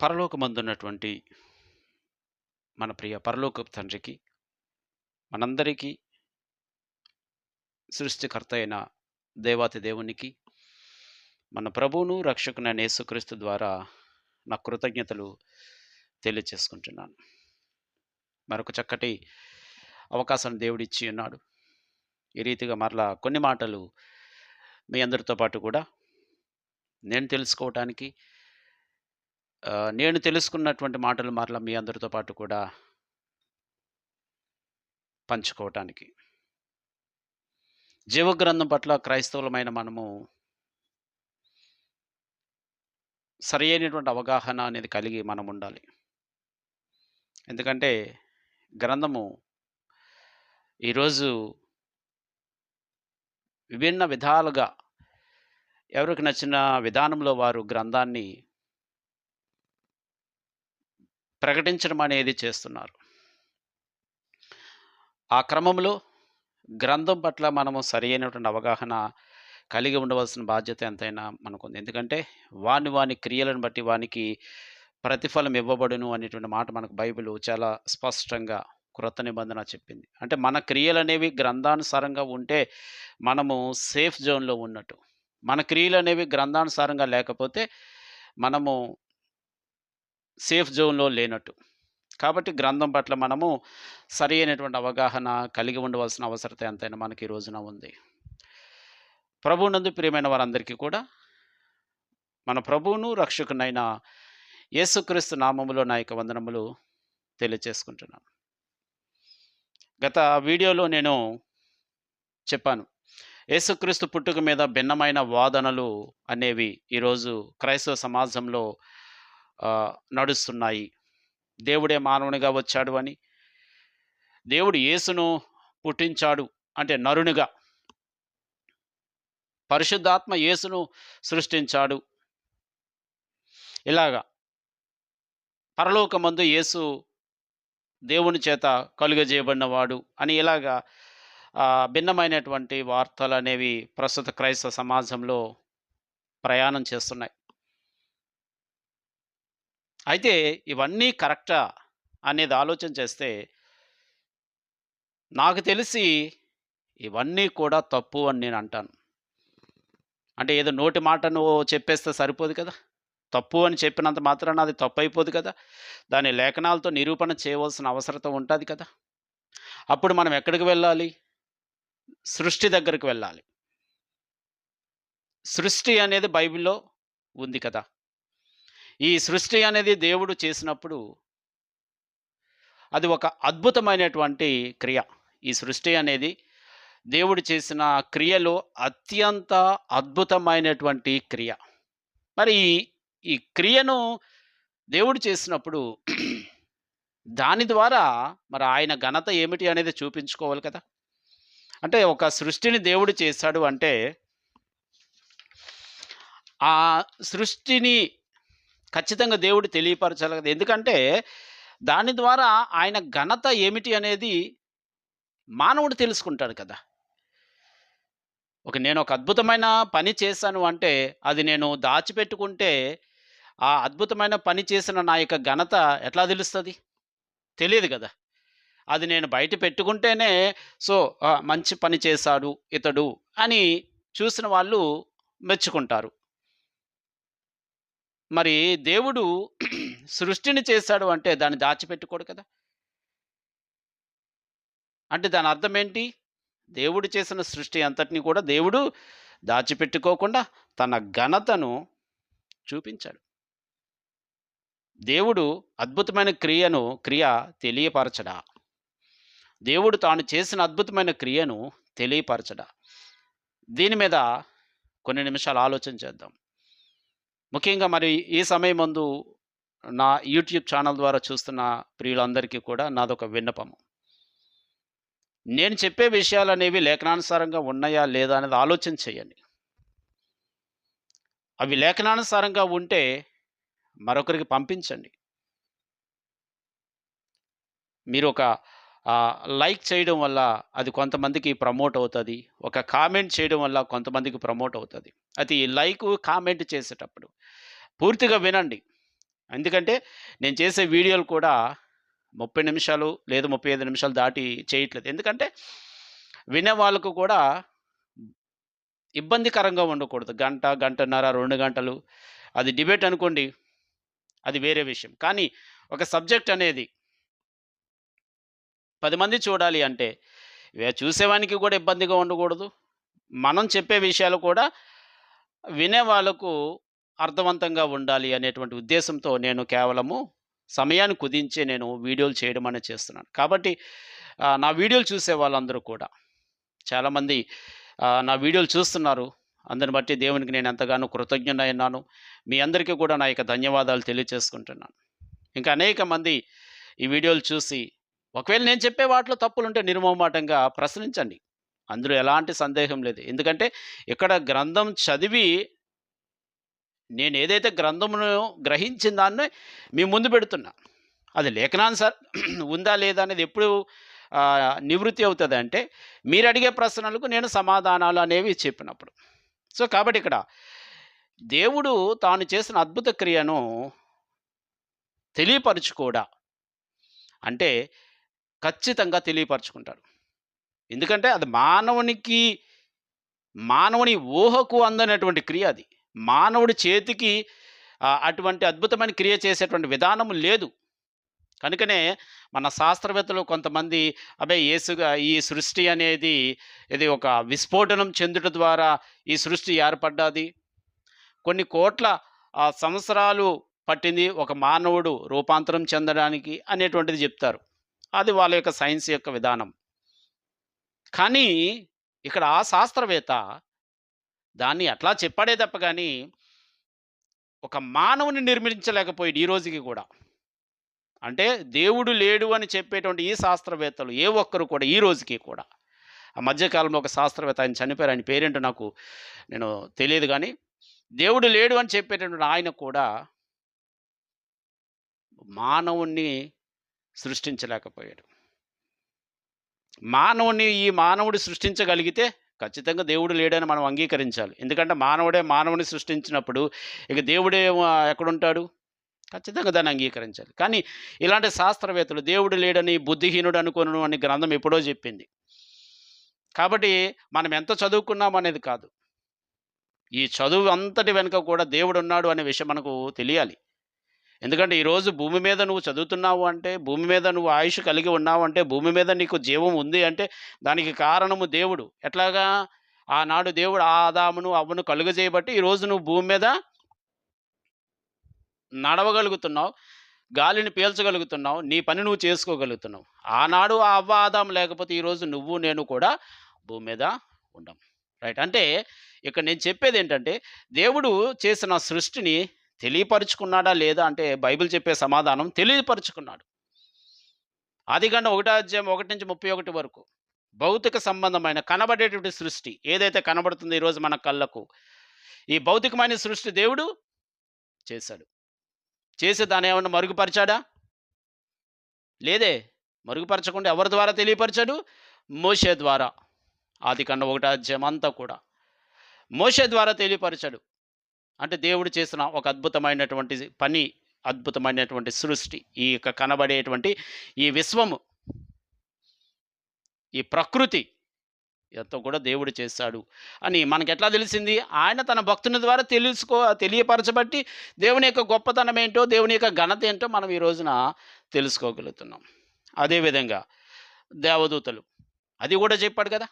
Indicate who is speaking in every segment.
Speaker 1: పరలోకమందున్నటువంటి మన ప్రియ పరలోక తండ్రికి మనందరికీ సృష్టికర్త అయిన దేవాతి దేవునికి మన ప్రభువును రక్షకునైన యేసుక్రీస్తు ద్వారా నా కృతజ్ఞతలు తెలియచేసుకుంటున్నాను. మరొక చక్కటి అవకాశం దేవుడిచ్చి ఉన్నాడు. ఈ రీతిగా మరలా కొన్ని మాటలు మీ అందరితో పాటు కూడా నేను తెలుసుకోవటానికి నేను తెలుసుకున్నటువంటి మాటలు మరలా మీ అందరితో పాటు కూడా పంచుకోవటానికి. జీవగ్రంథం పట్ల క్రైస్తవులమైన మనము సరి అయినటువంటి అవగాహన అనేది కలిగి మనం ఉండాలి. ఎందుకంటే గ్రంథము ఈరోజు విభిన్న విధాలుగా ఎవరికి నచ్చిన విధానంలో వారు గ్రంథాన్ని ప్రకటించడం అనేది చేస్తున్నారు. ఆ క్రమంలో గ్రంథం పట్ల మనము సరి అయినటువంటి అవగాహన కలిగి ఉండవలసిన బాధ్యత ఎంతైనా మనకుంది. ఎందుకంటే వాని వాని క్రియలను బట్టి వానికి ప్రతిఫలం ఇవ్వబడును అనేటువంటి మాట మనకు బైబిల్ చాలా స్పష్టంగా క్రొత్త నిబంధన చెప్పింది. అంటే మన క్రియలు అనేవి గ్రంథానుసారంగా ఉంటే మనము సేఫ్ జోన్లో ఉన్నట్టు. మన క్రియలు అనేవి గ్రంథానుసారంగా లేకపోతే మనము సేఫ్ జోన్లో లేనట్టు. కాబట్టి గ్రంథం పట్ల మనము సరి అయినటువంటి అవగాహన కలిగి ఉండవలసిన అవసరత ఎంతైనా మనకి ఈ రోజున ఉంది. ప్రభువునందు ప్రియమైన వారందరికీ కూడా మన ప్రభువును రక్షకునైన యేసుక్రీస్తు నామములో నా యొక్క వందనములు తెలియచేసుకుంటున్నాను. గత వీడియోలో నేను చెప్పాను. యేసుక్రీస్తు పుట్టుక మీద భిన్నమైన వాదనలు అనేవి ఈరోజు క్రైస్తవ సమాజంలో నడుస్తున్నాయి. దేవుడే మానవునిగా వచ్చాడు అని. దేవుడు యేసును పుట్టించాడు అంటే నరునిగా. పరిశుద్ధాత్మ యేసును సృష్టించాడు. ఇలాగా పరలోకమందు యేసు దేవుని చేత కలుగజేయబడినవాడు అని ఇలాగా భిన్నమైనటువంటి వార్తలు అనేవి ప్రస్తుత క్రైస్తవ సమాజంలో ప్రయాణం చేస్తున్నాయి. అయితే ఇవన్నీ కరెక్టా అనేది ఆలోచన చేస్తే నాకు తెలిసి ఇవన్నీ కూడా తప్పు అని నేను అంటాను. అంటే ఏదో నోటి మాట నువ్వు చెప్పేస్తే సరిపోదు కదా. తప్పు అని చెప్పినంత మాత్రాన అది తప్పు అయిపోదు కదా. దాని లేఖనాలతో నిరూపణ చేయవలసిన అవసరత ఉంటుంది కదా. అప్పుడు మనం ఎక్కడికి వెళ్ళాలి? సృష్టి దగ్గరికి వెళ్ళాలి. సృష్టి అనేది బైబిల్లో ఉంది కదా. ఈ సృష్టి అనేది దేవుడు చేసినప్పుడు అది ఒక అద్భుతమైనటువంటి క్రియ. ఈ సృష్టి అనేది దేవుడు చేసిన క్రియలో అత్యంత అద్భుతమైనటువంటి క్రియ. మరి ఈ- ఈ క్రియను దేవుడు చేసినప్పుడు దాని ద్వారా మరి ఆయన ఘనత ఏమిటి అనేది చూపించుకోవాలి కదా. అంటే ఒక సృష్టిని దేవుడు చేశాడు అంటే ఆ సృష్టిని ఖచ్చితంగా దేవుడు తెలియపరచాలి కదా. ఎందుకంటే దాని ద్వారా ఆయన ఘనత ఏమిటి అనేది మానవుడు తెలుసుకుంటాడు కదా. ఒక నేను ఒక అద్భుతమైన పని చేశాను అంటే అది నేను దాచిపెట్టుకుంటే ఆ అద్భుతమైన పని చేసిన నా యొక్క ఘనత ఎట్లా తెలుస్తుంది? తెలియదు కదా. అది నేను బయట పెట్టుకుంటేనే సో మంచి పని చేశాడు ఇతడు అని చూసిన వాళ్ళు మెచ్చుకుంటారు. మరి దేవుడు సృష్టిని చేశాడు అంటే దాన్ని దాచిపెట్టుకోడు కదా. అంటే దాని అర్థం ఏంటి? దేవుడు చేసిన సృష్టి అంతటిని కూడా దేవుడు దాచిపెట్టుకోకుండా తన ఘనతను చూపించాడు. దేవుడు అద్భుతమైన క్రియను క్రియ తెలియపరచడా? దేవుడు తాను చేసిన అద్భుతమైన క్రియను తెలియపరచడా? దీని మీద కొన్ని నిమిషాలు ఆలోచన చేద్దాం. ముఖ్యంగా మరి ఈ సమయం ముందు నా యూట్యూబ్ ఛానల్ ద్వారా చూస్తున్న ప్రియులందరికీ కూడా నాదొక విన్నపము. నేను చెప్పే విషయాలు అనేవి లేఖనానుసారంగా ఉన్నాయా లేదా అనేది ఆలోచన చేయండి. అవి లేఖనానుసారంగా ఉంటే మరొకరికి పంపించండి. మీరు ఒక లైక్ చేయడం వల్ల అది కొంతమందికి ప్రమోట్ అవుతుంది ఒక కామెంట్ చేయడం వల్ల కొంతమందికి ప్రమోట్ అవుతుంది అది లైక్ కామెంట్ చేసేటప్పుడు పూర్తిగా వినండి ఎందుకంటే నేను చేసే వీడియోలు కూడా 30 నిమిషాలు లేదు 35 నిమిషాలు దాటి చేయట్లేదు. ఎందుకంటే వినే వాళ్ళకు కూడా ఇబ్బందికరంగా ఉండకూడదు. గంట, గంటన్నర, రెండు గంటలు అది డిబేట్ అనుకోండి. అది వేరే విషయం. కానీ ఒక సబ్జెక్ట్ అనేది పది మంది చూడాలి అంటే చూసేవానికి కూడా ఇబ్బందిగా ఉండకూడదు. మనం చెప్పే విషయాలు కూడా వినే వాళ్ళకు అర్థవంతంగా ఉండాలి అనేటువంటి ఉద్దేశంతో నేను కేవలము సమయాన్ని కుదించే నేను వీడియోలు చేయడం అనేది చేస్తున్నాను. కాబట్టి నా వీడియోలు చూసే వాళ్ళందరూ కూడా చాలామంది నా వీడియోలు చూస్తున్నారు. అందుని బట్టి దేవునికి నేను ఎంతగానో కృతజ్ఞుడై ఉన్నాను. మీ అందరికీ కూడా నా యొక్క ధన్యవాదాలు తెలియచేసుకుంటున్నాను. ఇంకా అనేక మంది ఈ వీడియోలు చూసి ఒకవేళ నేను చెప్పే వాటిలో తప్పులుంటే నిర్మోమాటంగా ప్రశ్నించండి. అందులో ఎలాంటి సందేహం లేదు. ఎందుకంటే ఇక్కడ గ్రంథం చదివి నేను ఏదైతే గ్రంథమును గ్రహించిన దాన్ని మీ ముందు పెడుతున్నా. అది లేఖనానుసార ఉందా లేదా అనేది ఎప్పుడు నివృత్తి అవుతుంది అంటే మీరు అడిగే ప్రశ్నలకు నేను సమాధానాలు అనేవి చెప్పినప్పుడు. సో, కాబట్టి ఇక్కడ దేవుడు తాను చేసిన అద్భుత క్రియను తెలియపరచుకోడా అంటే ఖచ్చితంగా తెలియపరచుకుంటాడు ఎందుకంటే అది మానవునికి మానవుని ఊహకు అందనటువంటి క్రియ అది. మానవుడి చేతికి అటువంటి అద్భుతమైన క్రియ చేసేటువంటి విధానం లేదు. కనుకనే మన శాస్త్రవేత్తలు కొంతమంది అబ్బే! యేసుగా ఈ సృష్టి అనేది ఇది ఒక విస్ఫోటనం చెందుట ద్వారా ఈ సృష్టి ఏర్పడ్డది కొన్ని కోట్ల సంవత్సరాలు పట్టింది ఒక మానవుడు రూపాంతరం చెందడానికి అనేటువంటిది చెప్తారు. అది వాళ్ళ యొక్క సైన్స్ యొక్క విధానం. కానీ ఇక్కడ ఆ శాస్త్రవేత్త దాన్ని అట్లా చెప్పాడే తప్ప కానీ ఒక మానవుని నిర్మించలేకపోయాడు ఈ రోజుకి కూడా. అంటే దేవుడు లేడు అని చెప్పేటువంటి ఈ శాస్త్రవేత్తలు ఏ ఒక్కరు కూడా ఈ రోజుకి కూడా. ఆ మధ్యకాలంలో ఒక శాస్త్రవేత్త ఆయన చనిపోయారు. ఆయన పేరేంటో నాకు నేను తెలియదు కానీ దేవుడు లేడు అని చెప్పేటటువంటి ఆయన కూడా మానవుణ్ణి సృష్టించలేకపోయాడు. మానవుడిని ఈ మానవుడు సృష్టించగలిగితే ఖచ్చితంగా దేవుడు లేడని మనం అంగీకరించాలి. ఎందుకంటే మానవుడే మానవుడిని సృష్టించినప్పుడు ఇక దేవుడే ఎక్కడుంటాడు? ఖచ్చితంగా దాన్ని అంగీకరించాలి. కానీ ఇలాంటి శాస్త్రవేత్తలు దేవుడు లేడని, బుద్ధిహీనుడు అనుకోను అని గ్రంథం ఎప్పుడో చెప్పింది. కాబట్టి మనం ఎంత చదువుకున్నాం అనేది కాదు. ఈ చదువు అంతటి వెనుక కూడా దేవుడు ఉన్నాడు అనే విషయం మనకు తెలియాలి. ఎందుకంటే ఈరోజు భూమి మీద నువ్వు చదువుతున్నావు అంటే, భూమి మీద నువ్వు ఆయుష్ కలిగి ఉన్నావు అంటే, భూమి మీద నీకు జీవం ఉంది అంటే దానికి కారణము దేవుడు. ఎట్లాగా? ఆనాడు దేవుడు ఆదామును, అవ్వను కలుగజేయబట్టి ఈరోజు నువ్వు భూమి మీద నడవగలుగుతున్నావు. గాలిని పీల్చగలుగుతున్నావు. నీ పని నువ్వు చేసుకోగలుగుతున్నావు. ఆనాడు ఆ అవ్వ, ఆదాము లేకపోతే ఈరోజు నువ్వు, నేను కూడా భూమి మీద ఉండం. రైట్. అంటే ఇక్కడ నేను చెప్పేది ఏంటంటే దేవుడు చేసిన సృష్టిని తెలియపరుచుకున్నాడా లేదా అంటే బైబిల్ చెప్పే సమాధానం తెలియపరుచుకున్నాడు. ఆదికాండం ఒకటో అధ్యాయం 1-31 వరకు భౌతిక సంబంధమైన కనబడేటువంటి సృష్టి ఏదైతే కనబడుతుంది ఈరోజు మన కళ్ళకు, ఈ భౌతికమైన సృష్టి దేవుడు చేశాడు. చేసి దాన్నేమన్నా మరుగుపరిచాడా? లేదే. మరుగుపరచకుండా ఎవరి ద్వారా తెలియపరిచాడు? మోషే ద్వారా. ఆదికాండం ఒకటో అధ్యాయం అంతా కూడా. మోషే ద్వారా తెలియపరిచాడు. అంటే దేవుడు చేసిన ఒక అద్భుతమైనటువంటి పని, అద్భుతమైనటువంటి సృష్టి. ఈ యొక్క కనబడేటువంటి ఈ విశ్వము. ఈ ప్రకృతి ఎంతో కూడా దేవుడు చేశాడు అని మనకెట్లా తెలిసింది? ఆయన తన భక్తుని ద్వారా తెలుసుకో తెలియపరచబట్టి దేవుని యొక్క గొప్పతనం ఏంటో, దేవుని యొక్క ఘనత ఏంటో మనం ఈ రోజున తెలుసుకోగలుగుతున్నాం. అదే విధంగా దేవదూతలు. అది కూడా చెప్పాడు కదా!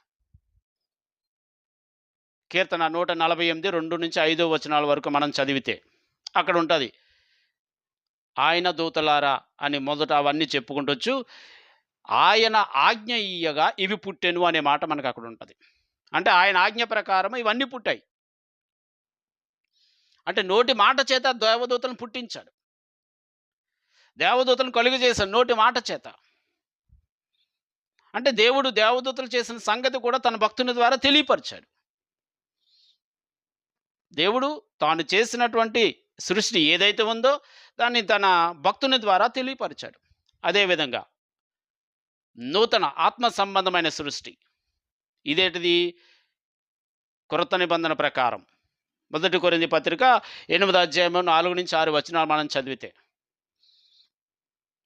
Speaker 1: కీర్తన 148 2-5 వచనాల వరకు మనం చదివితే అక్కడ ఉంటుంది ఆయన దూతలారా అని మొదట అవన్నీ చెప్పుకుంటొచ్చు. ఆయన ఆజ్ఞ ఇయ్యగా ఇవి పుట్టెను అనే మాట మనకు అక్కడ ఉంటుంది అంటే ఆయన ఆజ్ఞ ప్రకారం ఇవన్నీ పుట్టాయి. అంటే నోటి మాట చేత దేవదూతలను పుట్టించాడు. దేవదూతలను కలుగజేశాడు నోటి మాట చేత. అంటే దేవుడు దేవదూతలు చేసిన సంగతి కూడా తన భక్తుని ద్వారా తెలియపరిచాడు. దేవుడు తాను చేసినటువంటి సృష్టి ఏదైతే ఉందో దాన్ని తన భక్తుని ద్వారా తెలియపరిచాడు. అదేవిధంగా నూతన ఆత్మ సంబంధమైన సృష్టి. ఇదేటిది? క్రొత్త నిబంధన ప్రకారం. మొదటి కొరింది పత్రిక ఎనిమిది అధ్యాయం 4-6 వచనాలు మనం చదివితే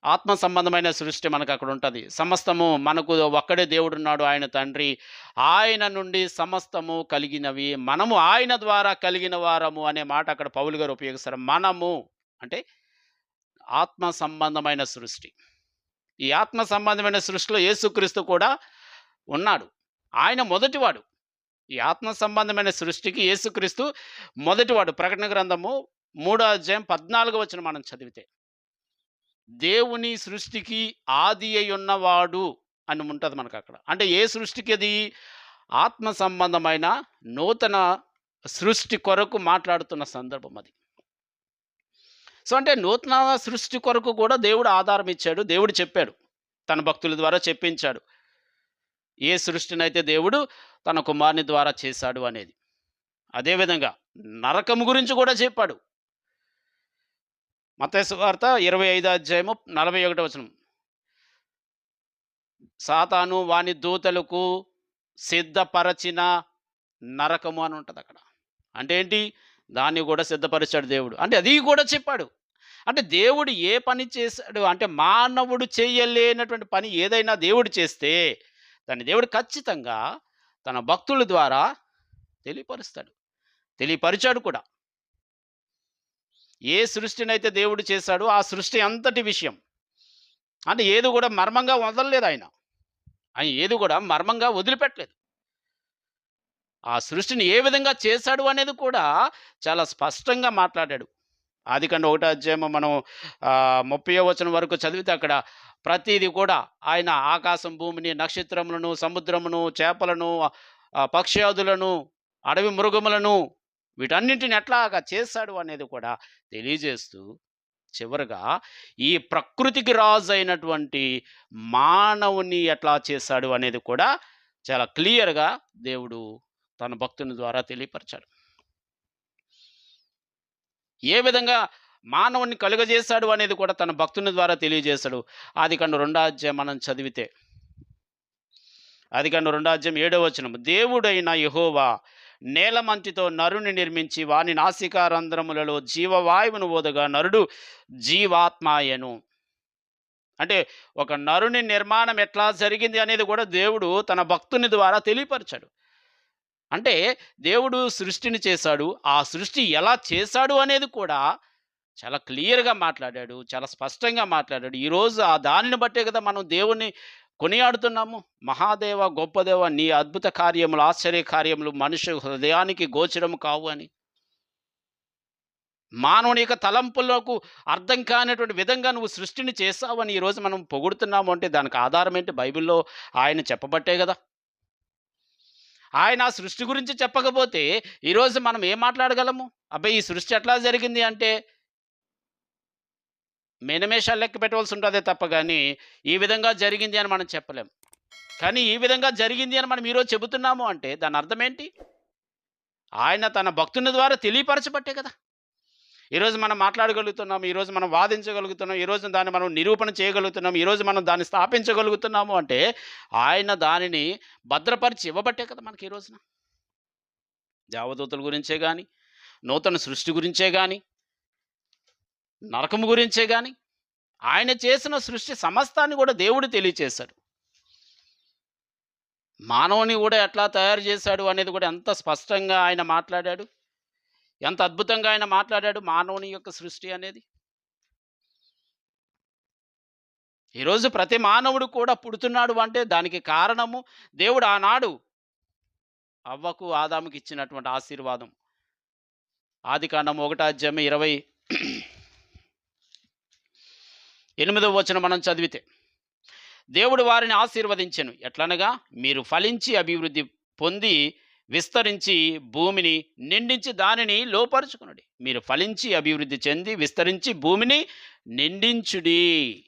Speaker 1: ఆత్మ సంబంధమైన సృష్టి మనకు అక్కడ ఉంటుంది. సమస్తము మనకు ఒక్కడే దేవుడున్నాడు ఆయన తండ్రి. ఆయన నుండి సమస్తము కలిగినవి. మనము ఆయన ద్వారా కలిగిన వారము అనే మాట అక్కడ పౌలు గారు ఉపయోగిస్తారు. మనము అంటే ఆత్మ సంబంధమైన సృష్టి. ఈ ఆత్మ సంబంధమైన సృష్టిలో యేసుక్రీస్తు కూడా ఉన్నాడు. ఆయన మొదటివాడు. ఈ ఆత్మ సంబంధమైన సృష్టికి యేసుక్రీస్తు మొదటివాడు. ప్రకటన గ్రంథము మూడో అధ్యాయం పద్నాలుగు వచ్చిన మనం చదివితే దేవుని సృష్టికి ఆది అయి ఉన్నవాడు అని ఉంటుంది మనకు అక్కడ అంటే ఏ సృష్టికి అది ఆత్మ సంబంధమైన నూతన సృష్టి కొరకు మాట్లాడుతున్న సందర్భం అది. సో అంటే నూతన సృష్టి కొరకు కూడా దేవుడు ఆధారం ఇచ్చాడు దేవుడు చెప్పాడు తన భక్తుల ద్వారా చెప్పించాడు. ఏ సృష్టినైతే దేవుడు తన కుమారుని ద్వారా చేశాడు అనేది. అదేవిధంగా నరకము గురించి కూడా చెప్పాడు. మతేసు వార్త ఇరవై ఐదు అధ్యాయము నలభై ఒకటి వచనం. సాతాను వాని దూతలకు సిద్ధపరచిన నరకము అని ఉంటుంది అక్కడ. అంటే ఏంటి? దాన్ని కూడా సిద్ధపరిచాడు దేవుడు. అంటే అది కూడా చెప్పాడు. అంటే దేవుడు ఏ పని చేశాడు? అంటే మానవుడు చేయలేనటువంటి పని ఏదైనా దేవుడు చేస్తే దాన్ని దేవుడు ఖచ్చితంగా తన భక్తుల ద్వారా తెలియపరుస్తాడు. తెలియపరిచాడు కూడా. ఏ సృష్టినైతే దేవుడు చేశాడో ఆ సృష్టి అంతటి విషయం. అంటే ఏది కూడా మర్మంగా వదలలేదు ఆయన. ఆయన ఏది కూడా మర్మంగా వదిలిపెట్టలేదు. ఆ సృష్టిని ఏ విధంగా చేశాడు అనేది కూడా చాలా స్పష్టంగా మాట్లాడాడు. ఆది కంటే ఒకటో అధ్యాయం మనం ఆ, ముప్పై వచనం వరకు చదివితే అక్కడ ప్రతిదీ కూడా ఆయన ఆకాశం భూమిని నక్షత్రములను సముద్రమును చేపలను ఆ, పక్ష్యాదులను అడవి మృగములను వీటన్నింటిని ఎట్లాగా చేశాడు అనేది కూడా తెలియజేస్తూ చివరగా ఈ ప్రకృతికి రాజు అయినటువంటి మానవుని ఎట్లా చేశాడు అనేది కూడా చాలా క్లియర్గా దేవుడు తన భక్తుని ద్వారా తెలియపరిచాడు. ఏ విధంగా మానవుని కలుగజేశాడు అనేది కూడా తన భక్తుని ద్వారా తెలియజేశాడు. ఆది కండు రెండాధ్యాయం మనం చదివితే. అది కండు రెండాధ్యాయం ఏడో వచనం. దేవుడైన యహోవా నేలమంతితో నరుని నిర్మించి వాని నాసికారంధ్రములలో జీవవాయువును ఓదగా నరుడు జీవాత్మాయను. అంటే ఒక నరుని నిర్మాణం ఎట్లా జరిగింది అనేది కూడా దేవుడు తన భక్తుని ద్వారా తెలియపరచాడు. అంటే దేవుడు సృష్టిని చేశాడు. ఆ సృష్టి ఎలా చేశాడు అనేది కూడా చాలా క్లియర్గా మాట్లాడాడు. చాలా స్పష్టంగా మాట్లాడాడు. ఈరోజు ఆ దానిని బట్టే కదా మనం దేవుని కొనియాడుతున్నాము. మహాదేవ గొప్పదేవ నీ అద్భుత కార్యములు ఆశ్చర్య కార్యములు మనుషు హృదయానికి గోచరము కావు అని. మానవుని యొక్క తలంపులకు అర్థం కానటువంటి విధంగా నువ్వు సృష్టిని చేస్తావని ఈరోజు మనం పొగుడుతున్నాము అంటే దానికి ఆధారం ఏంటి? బైబిల్లో ఆయన చెప్పబట్టే కదా. ఆయన ఆ సృష్టి గురించి చెప్పకపోతే ఈరోజు మనం ఏం మాట్లాడగలము? అబ్బాయి ఈ సృష్టి ఎట్లా జరిగింది అంటే మేనమేషాలు లెక్క పెట్టవలసి ఉంటుందే తప్ప కానీ ఈ విధంగా జరిగింది అని మనం చెప్పలేం. కానీ ఈ విధంగా జరిగింది అని మనం ఈరోజు చెబుతున్నాము అంటే దాని అర్థం ఏంటి ఆయన తన భక్తుని ద్వారా తెలియపరచబట్టే కదా. ఈరోజు మనం మాట్లాడగలుగుతున్నాం ఈరోజు మనం వాదించగలుగుతున్నాం ఈరోజు దాన్ని మనం నిరూపణ చేయగలుగుతున్నాం ఈరోజు మనం దాన్ని స్థాపించగలుగుతున్నాము అంటే ఆయన దానిని భద్రపరిచి ఇవ్వబట్టే కదా మనకి ఈ రోజున. దేవదూతల గురించే కానీ నూతన సృష్టి గురించే కానీ నరకము గురించే కానీ ఆయన చేసిన సృష్టి సమస్తాన్ని కూడా దేవుడు తెలియచేశాడు. మానవుని కూడా ఎట్లా తయారు చేశాడు అనేది కూడా ఎంత స్పష్టంగా ఆయన మాట్లాడాడు. ఎంత అద్భుతంగా ఆయన మాట్లాడాడు మానవుని యొక్క సృష్టి అనేది. ఈరోజు ప్రతి మానవుడు కూడా పుడుతున్నాడు అంటే దానికి కారణము దేవుడు ఆనాడు అవ్వకు ఆదాముకి ఇచ్చినటువంటి ఆశీర్వాదం. ఆది కాండం ఒకటో ఇరవై ఎనిమిదవ వచనం మనం చదివితే దేవుడు వారిని ఆశీర్వదించను. ఎట్లనగా మీరు ఫలించి అభివృద్ధి పొంది విస్తరించి భూమిని నిండించి దానిని లోపరుచుకునుడి. మీరు ఫలించి అభివృద్ధి చెంది విస్తరించి భూమిని నిండించుడి.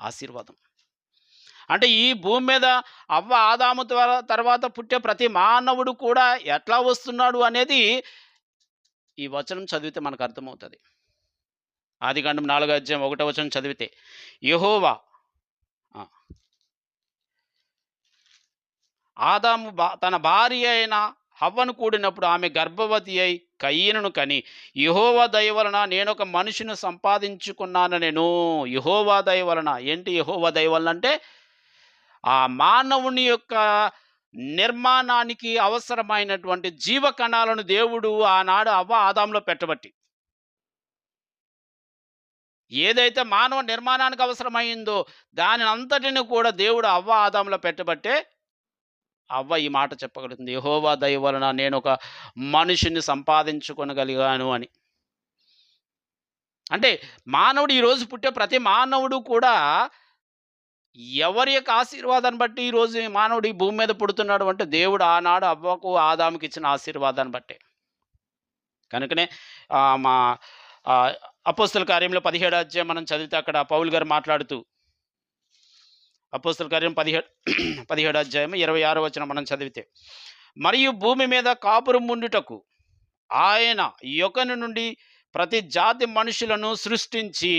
Speaker 1: ఆశీర్వాదం. అంటే ఈ భూమి మీద అవ్వ ఆదాము ద్వారా తర్వాత పుట్టే ప్రతి మానవుడు కూడా ఎట్లా వస్తున్నాడు అనేది ఈ వచనం చదివితే మనకు అర్థమవుతుంది. ఆదికాండం నాలుగో అధ్యాయం ఒకటో వచనం చదివితే యహోవా ఆదాము బా తన భార్య అయిన హవ్వను కూడినప్పుడు ఆమె గర్భవతి అయి కయ్యను కని యహోవా దయ వలన నేను ఒక మనిషిని సంపాదించుకున్నాను నేను. యహోవా దయ వలన. ఏంటి యహోవా దయ వలన అంటే ఆ మానవుని యొక్క నిర్మాణానికి అవసరమైనటువంటి జీవ కణాలను దేవుడు ఆనాడు అవ్వ ఆదాంలో పెట్టబట్టి ఏదైతే మానవ నిర్మాణానికి అవసరమైందో దాని అంతటిని కూడా దేవుడు అవ్వ ఆదాంలో పెట్టబట్టే అవ్వ ఈ మాట చెప్పగలుగుతుంది. యహోవా దయ వలన నేను ఒక మనిషిని సంపాదించుకొనగలిగాను అని. అంటే మానవుడు ఈరోజు పుట్టే ప్రతి మానవుడు కూడా ఎవరి యొక్క ఆశీర్వాదాన్ని బట్టి ఈరోజు మానవుడు ఈ భూమి మీద పుడుతున్నాడు అంటే దేవుడు ఆనాడు అవ్వకు ఆదాముకి ఇచ్చిన ఆశీర్వాదాన్ని బట్టే. కనుకనే మా అపోస్తుల కార్యంలో పదిహేడు అధ్యాయం మనం చదివితే అక్కడ పౌల్ గారు మాట్లాడుతూ అపోస్తుల కార్యం పదిహేడు పదిహేడు అధ్యాయం ఇరవై ఆరో వచ్చిన మనం చదివితే మరియు భూమి మీద కాపురం ఉండుటకు ఆయన యొకను నుండి ప్రతి జాతి మనుషులను సృష్టించి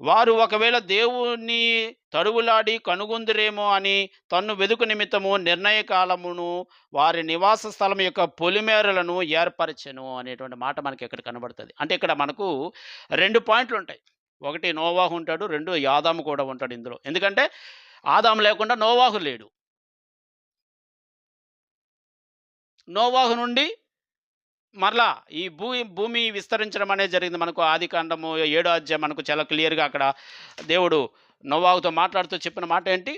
Speaker 1: వారు ఒకవేళ దేవుణ్ణి తడువులాడి కనుగొందురేమో అని తన్ను వెదుకు నిమిత్తము నిర్ణయ కాలమును వారి నివాస స్థలం యొక్క పొలిమేరలను ఏర్పరచెను అనేటువంటి మాట మనకి ఇక్కడ కనబడుతుంది. అంటే ఇక్కడ మనకు రెండు పాయింట్లు ఉంటాయి. ఒకటి నోవాహు ఉంటాడు రెండు యాదాము కూడా ఉంటాడు ఇందులో. ఎందుకంటే ఆదాము లేకుండా నోవాహు లేడు. నోవాహు నుండి మరలా ఈ భూమి భూమి విస్తరించడం అనేది జరిగింది. మనకు ఆది కాండము ఏడో అధ్యాయం మనకు చాలా క్లియర్గా అక్కడ దేవుడు నోవాహుతో మాట్లాడుతూ చెప్పిన మాట ఏంటి?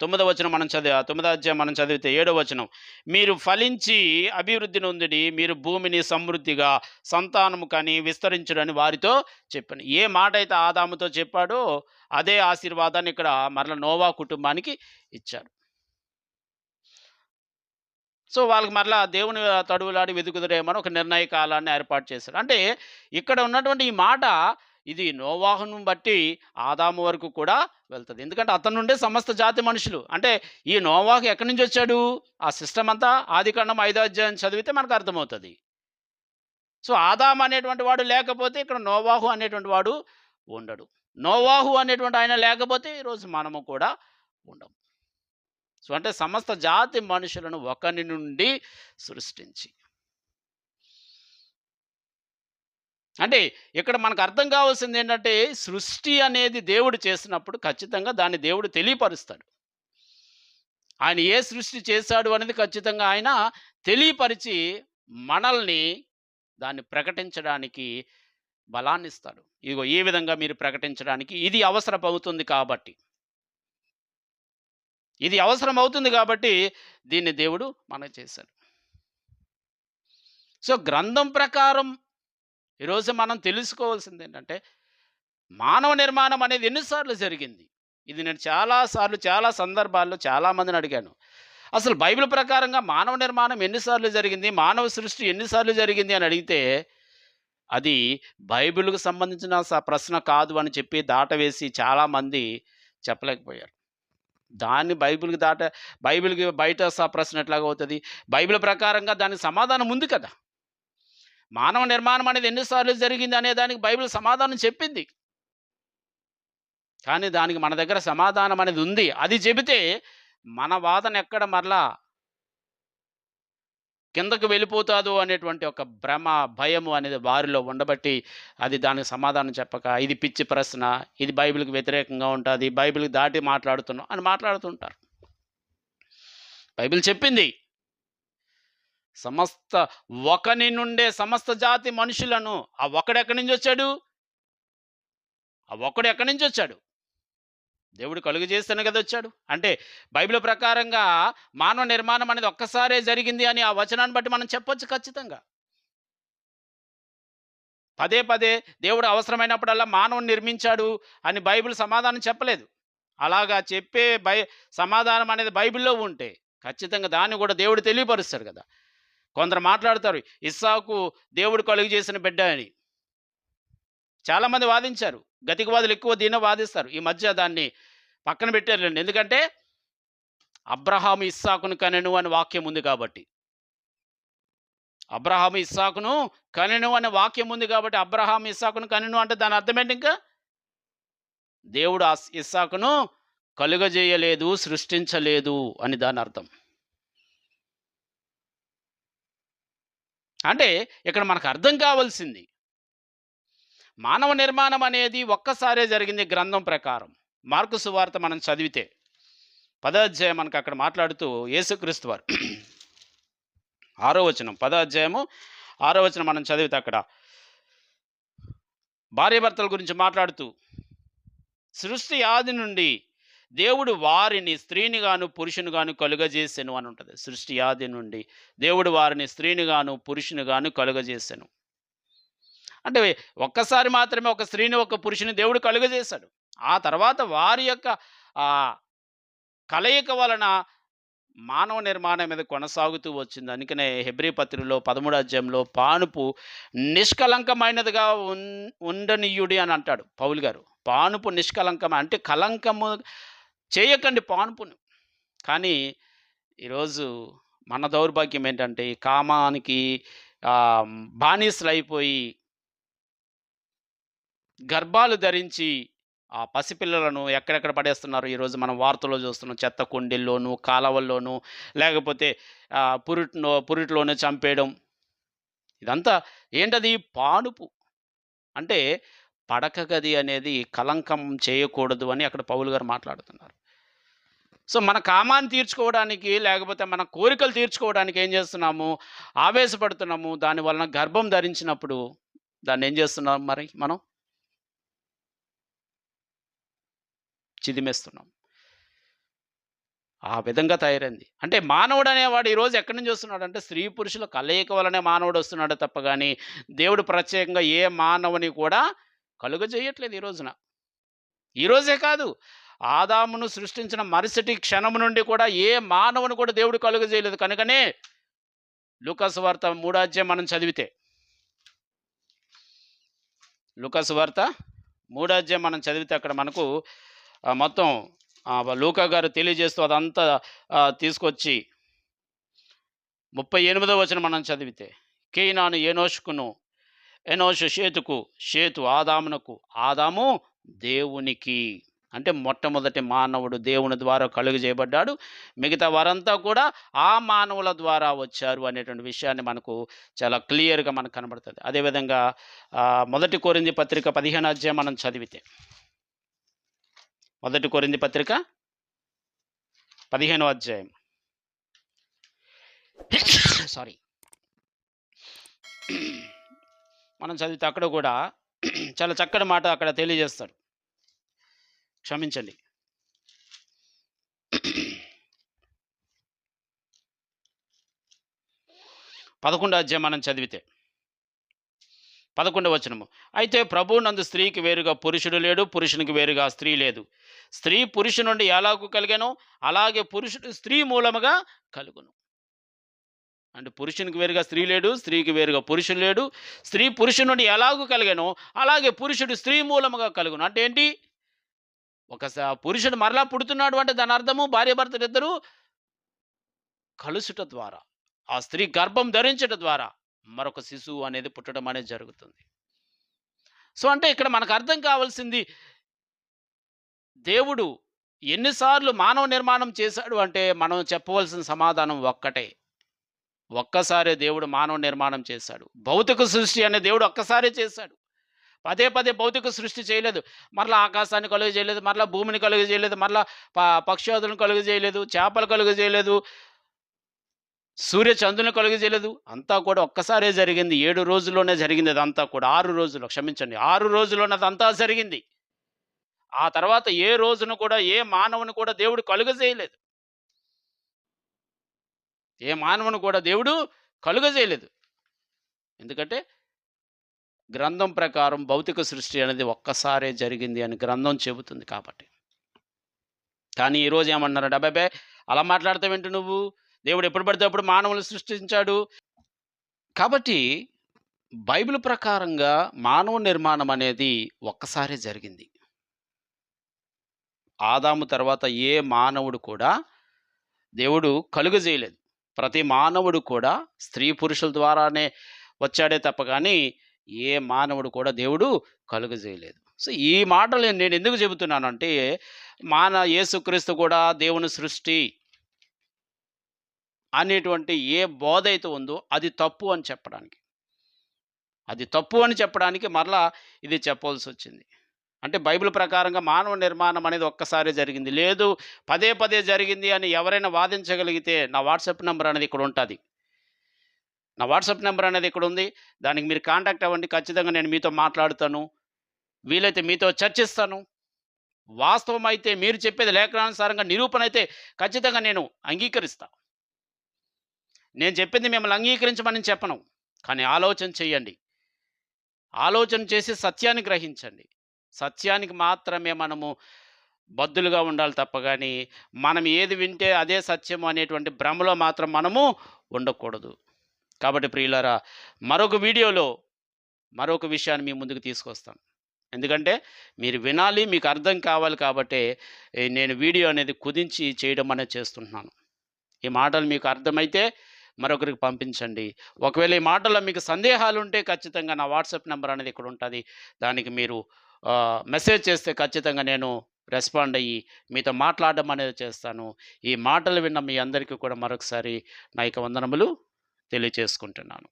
Speaker 1: తొమ్మిదో వచనం మనం చదివా తొమ్మిదో అధ్యాయం మనం చదివితే ఏడో వచనం. మీరు ఫలించి అభివృద్ధి నొందిడి మీరు భూమిని సమృద్ధిగా సంతానము కానీ విస్తరించుడని వారితో చెప్పాను. ఏ మాట అయితే ఆదాముతో చెప్పాడో అదే ఆశీర్వాదాన్ని ఇక్కడ మరల నోవా కుటుంబానికి ఇచ్చారు. సో వాళ్ళకి మరలా దేవుని తడువులాడి వెతుకుదరేమని ఒక నిర్ణయ కాలాన్ని ఏర్పాటు చేశారు. అంటే ఇక్కడ ఉన్నటువంటి ఈ మాట ఇది నోవాహును బట్టి ఆదాము వరకు కూడా వెళ్తుంది. ఎందుకంటే అతను నుండే సమస్త జాతి మనుషులు. అంటే ఈ నోవాహు ఎక్కడి నుంచి వచ్చాడు? ఆ సిస్టమ్ అంతా ఆదికాండం ఐదో అధ్యాయం చదివితే మనకు అర్థమవుతుంది. సో ఆదాం అనేటువంటి వాడు లేకపోతే ఇక్కడ నోవాహు అనేటువంటి వాడు ఉండడు. నోవాహు అనేటువంటి ఆయన లేకపోతే ఈరోజు మనము కూడా ఉండం సో అంటే సమస్త జాతి మనుషులను ఒకరి నుండి సృష్టించి. అంటే ఇక్కడ మనకు అర్థం కావాల్సింది ఏంటంటే సృష్టి అనేది దేవుడు చేసినప్పుడు ఖచ్చితంగా దాన్ని దేవుడు తెలియపరుస్తాడు. ఆయన ఏ సృష్టి చేశాడు అనేది ఖచ్చితంగా ఆయన తెలియపరిచి మనల్ని దాన్ని ప్రకటించడానికి బలాన్ని ఇస్తాడు ఇదిగో ఈ విధంగా మీరు ప్రకటించడానికి ఇది అవసరం అవుతుంది కాబట్టి. ఇది అవసరం అవుతుంది కాబట్టి దీన్ని దేవుడు మనకు చేశాడు. సో గ్రంథం ప్రకారం ఈరోజు మనం తెలుసుకోవాల్సింది ఏంటంటే మానవ నిర్మాణం అనేది ఎన్నిసార్లు జరిగింది? ఇది నేను చాలాసార్లు చాలా సందర్భాల్లో చాలామందిని అడిగాను. అసలు బైబిల్ ప్రకారంగా మానవ నిర్మాణం ఎన్నిసార్లు జరిగింది? మానవ సృష్టి ఎన్నిసార్లు జరిగింది అని అడిగితే అది బైబిల్కు సంబంధించిన స- ప్రశ్న కాదు అని చెప్పి దాటవేసి చాలామంది చెప్పలేకపోయారు. దాన్ని బైబిల్కి దాట బైబిల్కి బయట స- ప్రశ్న ఎట్లాగా అవుతుంది. బైబిల్ ప్రకారంగా దానికి సమాధానం ఉంది కదా. మానవ నిర్మాణం అనేది ఎన్నిసార్లు జరిగింది అనే దానికి బైబిల్ సమాధానం చెప్పింది. కానీ దానికి మన దగ్గర సమాధానం అనేది ఉంది. అది చెబితే మన వాదన ఎక్కడ మరలా కిందకు వెళ్ళిపోతాదో అనేటువంటి ఒక భ్రమ భయము అనేది వారిలో ఉండబట్టి అది దానికి సమాధానం చెప్పక ఇది పిచ్చి ప్రశ్న ఇది బైబిల్కి వ్యతిరేకంగా ఉంటుంది బైబిల్కి దాటి మాట్లాడుతున్నాం అని మాట్లాడుతుంటారు. బైబిల్ చెప్పింది. సమస్త ఒకని నుండే సమస్త జాతి మనుషులను ఆ ఒకడు ఎక్కడి నుంచి వచ్చాడు? ఆ ఒక్కడు ఎక్కడి నుంచి వచ్చాడు? దేవుడు కలుగు చేస్తేనే కదా వచ్చాడు. అంటే బైబిల్ ప్రకారంగా మానవ నిర్మాణం అనేది ఒక్కసారే జరిగింది అని ఆ వచనాన్ని బట్టి మనం చెప్పొచ్చు ఖచ్చితంగా. పదే పదే దేవుడు అవసరమైనప్పుడల్లా మానవుని నిర్మించాడు అని బైబిల్ సమాధానం చెప్పలేదు. అలాగా చెప్పే బై సమాధానం అనేది బైబిల్లో ఉంటే ఖచ్చితంగా దాన్ని కూడా దేవుడు తెలియపరుస్తాడు కదా. కొందరు మాట్లాడతారు ఇస్సాకు దేవుడు కలుగు చేసిన బిడ్డ అని. చాలామంది వాదించారు. గతికవాదులు ఎక్కువ దీన్ని వాదిస్తారు. ఈ మధ్య దాన్ని పక్కన పెట్టారులేండి. ఎందుకంటే అబ్రహాము ఇస్సాకును కనెను అని వాక్యం ఉంది కాబట్టి. అబ్రహాము ఇస్సాకును కనెను అనే వాక్యం ఉంది కాబట్టి అబ్రహాం ఇస్సాకును కనెను అంటే దాని అర్థం ఏంటి ఇంకా? దేవుడు ఇస్సాకును కలుగజేయలేదు సృష్టించలేదు అని దాని అర్థం. అంటే ఇక్కడ మనకు అర్థం కావాల్సింది మానవ నిర్మాణం అనేది ఒక్కసారే జరిగింది గ్రంథం ప్రకారం. మార్కు సువార్త మనం చదివితే పదాధ్యాయం మనకు అక్కడ మాట్లాడుతూ యేసుక్రీస్తు వారు. ఆరో వచనం పదాధ్యాయము ఆరో వచనం మనం చదివితే అక్కడ. భార్యాభర్తల గురించి మాట్లాడుతూ సృష్టి ఆది నుండి దేవుడు వారిని స్త్రీని గాను పురుషుని గాను కలుగజేసెను అని ఉంటుంది. సృష్టి ఆది నుండి దేవుడు వారిని స్త్రీని గాను పురుషుని గాను కలుగజేసెను. అంటే ఒక్కసారి మాత్రమే ఒక స్త్రీని ఒక పురుషుని దేవుడు కలుగజేశాడు. ఆ తర్వాత వారి యొక్క కలయిక వలన మానవ నిర్మాణం మీద కొనసాగుతూ వచ్చింది. అందుకనే హెబ్రి పత్రికలో పదమూడు అధ్యాయంలో పానుపు నిష్కలంకమైనదిగా ఉన్ ఉండనీయుడి అని అంటాడు పౌలు గారు. పానుపు నిష్కలంకం అంటే కలంకము చేయకండి పానుపును. కానీ ఈరోజు మన దౌర్భాగ్యం ఏంటంటే కామానికి ఆ, బానిసలు అయిపోయి గర్భాలు ధరించి ఆ పసిపిల్లలను ఎక్కడెక్కడ పడేస్తున్నారు? ఈరోజు మనం వార్తల్లో చూస్తున్నాం. చెత్త కుండీల్లోనూ కాలవల్లోనూ లేకపోతే ఆ, పురిట్లో పురిట్లోనే చంపేయడం. ఇదంతా ఏంటది? పానుపు. అంటే పడక గది అనేది కలంకం చేయకూడదు అని అక్కడ పౌలు గారు మాట్లాడుతున్నారు. సో మన కామాన్ని తీర్చుకోవడానికి లేకపోతే మన కోరికలు తీర్చుకోవడానికి ఏం చేస్తున్నాము? ఆవేశపడుతున్నాము. దాని వలన గర్భం ధరించినప్పుడు దాన్ని ఏం చేస్తున్నాం మరి మనం? చిదిమేస్తున్నాం. ఆ విధంగా తయారైంది. అంటే మానవుడు అనేవాడు ఈరోజు ఎక్కడి నుంచి వస్తున్నాడు అంటే స్త్రీ పురుషుల కలయిక వలనే మానవుడు వస్తున్నాడు తప్ప కానీ దేవుడు ప్రత్యేకంగా ఏ మానవుని కూడా కలుగజేయట్లేదు ఈ రోజున. ఈరోజే కాదు ఆదామును సృష్టించిన మరుసటి క్షణం నుండి కూడా ఏ మానవుని కూడా దేవుడు కలుగ చేయలేదు కనుకనే లుకస్ వార్త మూడాధ్యాయం మనం చదివితే. లుకస్ వార్త మూడాధ్యాయం మనం చదివితే అక్కడ మనకు మొత్తం లూకా గారు తెలియజేస్తూ అదంతా తీసుకొచ్చి ముప్పై ఎనిమిదో వచనం మనం చదివితే కేనాను ఏనోషుకును ఎనోషు షేతుకు షేతు ఆదామునకు ఆదాము దేవునికి. అంటే మొట్టమొదటి మానవుడు దేవుని ద్వారా కలుగు చేయబడ్డాడు మిగతా వారంతా కూడా ఆ మానవుల ద్వారా వచ్చారు అనేటువంటి విషయాన్ని మనకు చాలా క్లియర్గా మనకు కనబడుతుంది. అదేవిధంగా మొదటి కోరింది పత్రిక పదిహేను అధ్యాయం మనం చదివితే మొదటి కొరింది పత్రిక పదిహేనో అధ్యాయం. సారీ మనం చదివితే అక్కడ కూడా చాలా చక్కటి మాట అక్కడ తెలియజేస్తాడు. క్షమించండి. పదకొండో అధ్యాయం మనం చదివితే పదకొండవ వచనము. అయితే ప్రభు నందు స్త్రీకి వేరుగా పురుషుడు లేడు పురుషునికి వేరుగా స్త్రీ లేదు. స్త్రీ పురుషు నుండి ఎలాగూ కలిగాను అలాగే పురుషుడు స్త్రీ మూలముగా కలుగును. అంటే పురుషునికి వేరుగా స్త్రీ లేడు స్త్రీకి వేరుగా పురుషుడు లేడు. స్త్రీ పురుషుని నుండి ఎలాగూ కలిగాను అలాగే పురుషుడు స్త్రీ మూలముగా కలుగును. అంటే ఏంటి? ఒక పురుషుడు మరలా పుడుతున్నాడు అంటే దాని అర్థము భార్యాభర్తలు ఇద్దరు కలుసుట ద్వారా ఆ స్త్రీ గర్భం ధరించట ద్వారా మరొక శిశువు అనేది పుట్టడం అనేది జరుగుతుంది. సో అంటే ఇక్కడ మనకు అర్థం కావాల్సింది దేవుడు ఎన్నిసార్లు మానవ నిర్మాణం చేశాడు అంటే మనం చెప్పవలసిన సమాధానం ఒక్కటే. ఒక్కసారే దేవుడు మానవ నిర్మాణం చేశాడు. భౌతిక సృష్టి అనే దేవుడు ఒక్కసారే చేశాడు. పదే పదే భౌతిక సృష్టి చేయలేదు. మరలా ఆకాశాన్ని కలుగు చేయలేదు మరలా భూమిని కలుగు చేయలేదు మరలా ప- పక్షాదులను కలుగు చేయలేదు చేపలు కలుగు చేయలేదు సూర్య చంద్రుని కలుగజేయలేదు అంతా కూడా ఒక్కసారే జరిగింది. ఏడు రోజుల్లోనే జరిగింది అదంతా కూడా. ఆరు రోజులు క్షమించండి. ఆరు రోజుల్లోనే అదంతా జరిగింది. ఆ తర్వాత ఏ రోజును కూడా ఏ మానవుని కూడా దేవుడు కలుగ చేయలేదు. ఏ మానవుని కూడా దేవుడు కలుగ చేయలేదు. ఎందుకంటే గ్రంథం ప్రకారం భౌతిక సృష్టి అనేది ఒక్కసారే జరిగింది అని గ్రంథం చెబుతుంది కాబట్టి. కానీ ఈరోజు ఏమన్నారు డబ్బాబే అలా మాట్లాడతావేంటి నువ్వు? దేవుడు ఎప్పుడు పడితే అప్పుడు మానవులను సృష్టించాడు. కాబట్టి బైబిల్ ప్రకారంగా మానవ నిర్మాణం అనేది ఒక్కసారే జరిగింది. ఆదాము తర్వాత ఏ మానవుడు కూడా దేవుడు కలుగజేయలేదు ప్రతి మానవుడు కూడా స్త్రీ పురుషుల ద్వారానే వచ్చాడే తప్ప కానీ ఏ మానవుడు కూడా దేవుడు కలుగజేయలేదు సో ఈ మాటలు నేను ఎందుకు చెబుతున్నానంటే మాన యేసుక్రీస్తు కూడా దేవుని సృష్టి అనేటువంటి ఏ బోధ అయితే ఉందో అది తప్పు అని చెప్పడానికి. అది తప్పు అని చెప్పడానికి మరలా ఇది చెప్పవలసి వచ్చింది అంటే బైబిల్ ప్రకారంగా మానవ నిర్మాణం అనేది ఒక్కసారి జరిగింది. లేదు పదే పదే జరిగింది అని ఎవరైనా వాదించగలిగితే నా వాట్సాప్ నెంబర్ అనేది ఇక్కడ ఉంటుంది. నా వాట్సాప్ నెంబర్ అనేది ఇక్కడ ఉంది. దానికి మీరు కాంటాక్ట్ అవ్వండి. ఖచ్చితంగా నేను మీతో మాట్లాడుతాను. వీలైతే మీతో చర్చిస్తాను. వాస్తవం అయితే మీరు చెప్పేది లేఖనానుసారంగా నిరూపణ అయితే ఖచ్చితంగా నేను అంగీకరిస్తాను నేను చెప్పింది మిమ్మల్ని అంగీకరించమని చెప్పను. కానీ ఆలోచన చేయండి ఆలోచన చేసి సత్యాన్ని గ్రహించండి. సత్యానికి మాత్రమే మనము బద్దులుగా ఉండాలి తప్ప కానీ మనం ఏది వింటే అదే సత్యం అనేటువంటి భ్రమలో మాత్రం మనము ఉండకూడదు. కాబట్టి ప్రియులారా మరొక వీడియోలో మరొక విషయాన్ని మీ ముందుకు తీసుకొస్తాను. ఎందుకంటే మీరు వినాలి మీకు అర్థం కావాలి కాబట్టి నేను వీడియో అనేది కుదించి చేయడం అనేది చేస్తుంటున్నాను ఈ మాటలు మీకు అర్థమైతే మరొకరికి పంపించండి. ఒకవేళ ఈ మాటల్లో మీకు సందేహాలు ఉంటే ఖచ్చితంగా నా వాట్సాప్ నెంబర్ అనేది ఇక్కడ ఉంటుంది దానికి మీరు మెసేజ్ చేస్తే ఖచ్చితంగా నేను రెస్పాండ్ అయ్యి మీతో మాట్లాడడం అనేది చేస్తాను. ఈ మాటలు విన్న మీ అందరికీ కూడా మరొకసారి నా యొక్క వందనములు తెలియచేసుకుంటున్నాను.